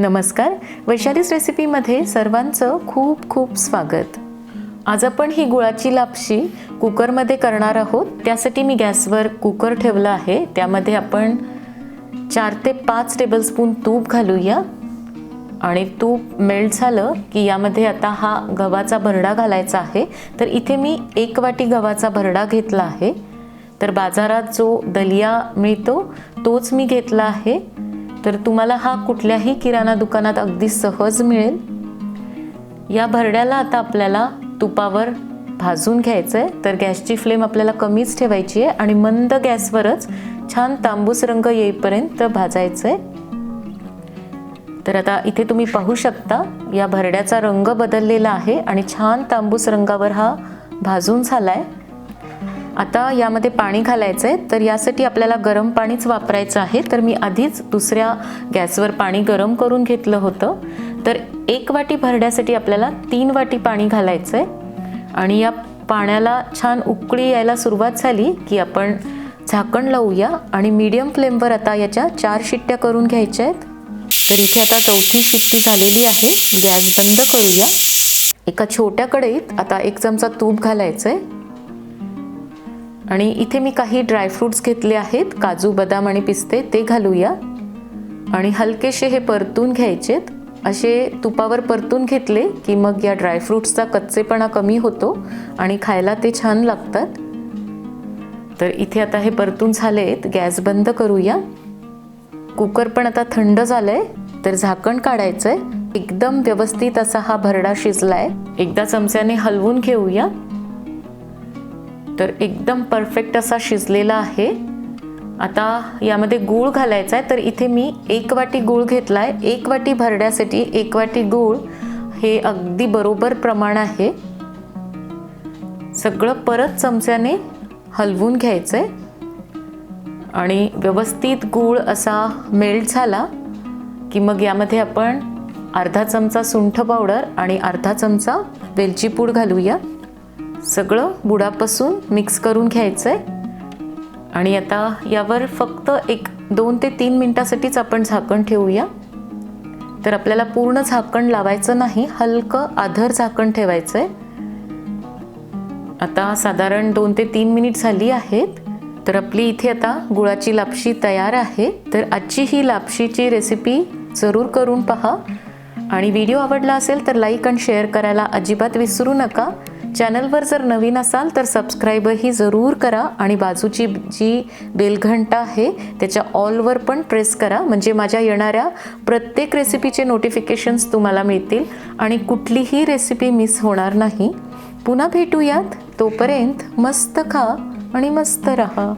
नमस्कार. वैशालीस रेसिपीमध्ये सर्वांचं खूप खूप स्वागत. आज आपण ही गुळाची लापशी कुकरमध्ये करणार आहोत. त्यासाठी मी गॅसवर कुकर ठेवला आहे. त्यामध्ये आपण चार ते पाच टेबलस्पून तूप घालूया. आणि तूप मेल्ट झालं की यामध्ये आता हा गव्हाचा भरडा घालायचा आहे. तर इथे मी एक वाटी गव्हाचा भरडा घेतला आहे. तर बाजारात जो दलिया मिळतो तोच मी घेतला आहे. तर तुम्हाला हा कुठल्याही किराणा दुकानात अगदी सहज मिळेल. या भरड्याला आता आपल्याला तुपावर भाजून घ्यायचं आहे तर गॅसची फ्लेम आपल्याला कमीच ठेवायची आहे आणि मंद गॅसवरच छान तांबूस रंग येईपर्यंत भाजायचं आहे तर आता इथे तुम्ही पाहू शकता या भरड्याचा रंग बदललेला आहे आणि छान तांबूस रंगावर हा भाजून झाला आहे आता यामध्ये पाणी घालायचं आहे तर यासाठी आपल्याला गरम पाणीच वापरायचं आहे. तर मी आधीच दुसऱ्या गॅसवर पाणी गरम करून घेतलं होतं. तर एक वाटी भरण्यासाठी आपल्याला तीन वाटी पाणी घालायचं आहे आणि या पाण्याला छान उकळी यायला सुरुवात झाली की आपण झाकण लावूया. आणि मीडियम फ्लेमवर आता याच्या चार शिट्ट्या करून घ्यायच्या आहेत. तर इथे आता चौथी शिट्टी झालेली आहे. गॅस बंद करूया. एका छोट्या कढईत आता एक चमचा तूप घालायचं आहे आणि इथे मी काही ड्रायफ्रूट्स घेतले आहेत. काजू बदाम आणि पिस्ते ते घालूया. आणि हलकेसे हे परतून घ्यायचेत. असे तुपावर परतून घेतले की मग या ड्रायफ्रूट्सचा कच्चेपणा कमी होतो आणि खायला ते छान लागतात. तर इथे आता हे परतून झाले आहेत गॅस बंद करूया. कुकर पण आता थंड झालं आहे तर झाकण काढायचं आहे एकदम व्यवस्थित असा हा भरडा शिजला आहे एकदा चमच्याने हलवून घेऊया. तर एकदम परफेक्ट असा शिजलेला आहे. आता यामध्ये गूळ घालायचा आहे तर इथे मी एक वाटी गूळ घेतला आहे एक वाटी भरड्यासाठी एक वाटी गूळ हे अगदी बरोबर प्रमाण आहे. सगळं परत चमच्याने हलवून घ्यायचं आहे आणि व्यवस्थित गूळ असा मेल्ट झाला की मग यामध्ये आपण अर्धा चमचा सुंठ पावडर आणि अर्धा चमचा वेलची पूड घालूया. सगळं बुडापासून मिक्स करून घ्यायचं आहे आणि आता यावर फक्त एक दोन ते तीन मिनटासाठीच आपण झाकण ठेवूया. तर आपल्याला पूर्ण झाकण लावायचं नाही हलकं आधर झाकण ठेवायचं आहे आता साधारण दोन ते तीन मिनिट झाली आहेत. तर आपली इथे आता गुळाची लापशी तयार आहे. तर आजची ही लापशीची रेसिपी जरूर करून पहा. आणि व्हिडिओ आवडला असेल तर लाईक आणि शेअर करायला अजिबात विसरू नका. चॅनलवर जर नवीन असाल तर सबस्क्राईबही जरूर करा आणि बाजूची जी बेलघंटा आहे त्याच्या ऑलवर पण प्रेस करा. म्हणजे माझ्या येणाऱ्या प्रत्येक रेसिपीचे नोटिफिकेशन्स तुम्हाला मिळतील आणि कुठलीही रेसिपी मिस होणार नाही. पुन्हा भेटूयात. तोपर्यंत मस्त खा आणि मस्त रहा.